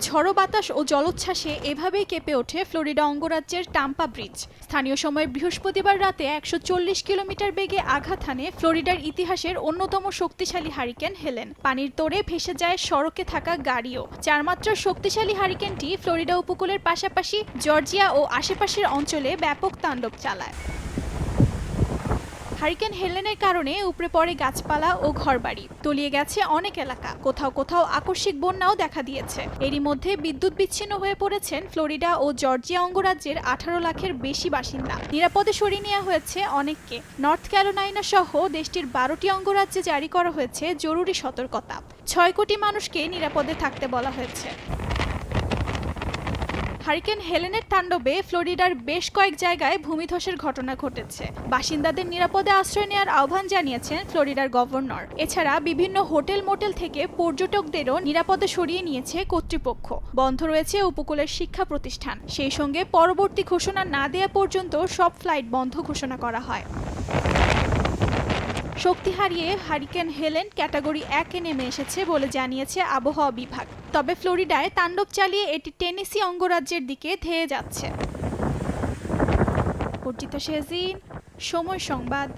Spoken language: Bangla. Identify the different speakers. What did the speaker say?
Speaker 1: ঝড়ো বাতাস ও জলোচ্ছ্বাসে এভাবেই কেঁপে ওঠে ফ্লোরিডা অঙ্গরাজ্যের টাম্পা ব্রিজ। স্থানীয় সময় বৃহস্পতিবার রাতে একশো চল্লিশ কিলোমিটার বেগে আঘাত হানে ফ্লোরিডার ইতিহাসের অন্যতম শক্তিশালী হারিকেন হেলেন। পানির তোড়ে ভেসে যায় সড়কে থাকা গাড়িও। চার মাত্রার শক্তিশালী হারিকেনটি ফ্লোরিডা উপকূলের পাশাপাশি জর্জিয়া ও আশেপাশের অঞ্চলে ব্যাপক তাণ্ডব চালায়। হারিকেন হেলেনের কারণে উপড়ে পড়ে গাছপালা ও ঘরবাড়ি। তলিয়ে গেছে অনেক এলাকা। কোথাও কোথাও আকস্মিক বন্যাও দেখা দিয়েছে। এরই মধ্যে বিদ্যুৎ বিচ্ছিন্ন হয়ে পড়েছেন ফ্লোরিডা ও জর্জিয়া অঙ্গরাজ্যের আঠারো লাখের বেশি বাসিন্দা। নিরাপদে সরিয়ে নেওয়া হয়েছে অনেককে। নর্থ ক্যারোলাইনা সহ দেশটির বারোটি অঙ্গরাজ্যে জারি করা হয়েছে জরুরি সতর্কতা। ছয় কোটি মানুষকে নিরাপদে থাকতে বলা হয়েছে। হারিকেন হেলেনের তাণ্ডবে ফ্লোরিডার বেশ কয়েক জায়গায় ভূমিধসের ঘটনা ঘটেছে। বাসিন্দাদের নিরাপদে আশ্রয় নেওয়ার আহ্বান জানিয়েছেন ফ্লোরিডার গভর্নর। এছাড়া বিভিন্ন হোটেল মোটেল থেকে পর্যটকদেরও নিরাপদে সরিয়ে নিয়েছে কর্তৃপক্ষ। বন্ধ রয়েছে উপকূলের শিক্ষা প্রতিষ্ঠান। সেই সঙ্গে পরবর্তী ঘোষণা না দেওয়া পর্যন্ত সব ফ্লাইট বন্ধ ঘোষণা করা হয়। শক্তি হারিয়ে হারিকেন হেলেন ক্যাটাগরি একে নেমে এসেছে বলে জানিয়েছে আবহাওয়া বিভাগ। তবে ফ্লোরিডায় তাণ্ডব চালিয়ে এটি টেনেসি অঙ্গরাজ্যের দিকে ধেয়ে যাচ্ছে। অর্জিতা শেজিন সময় সংবাদ।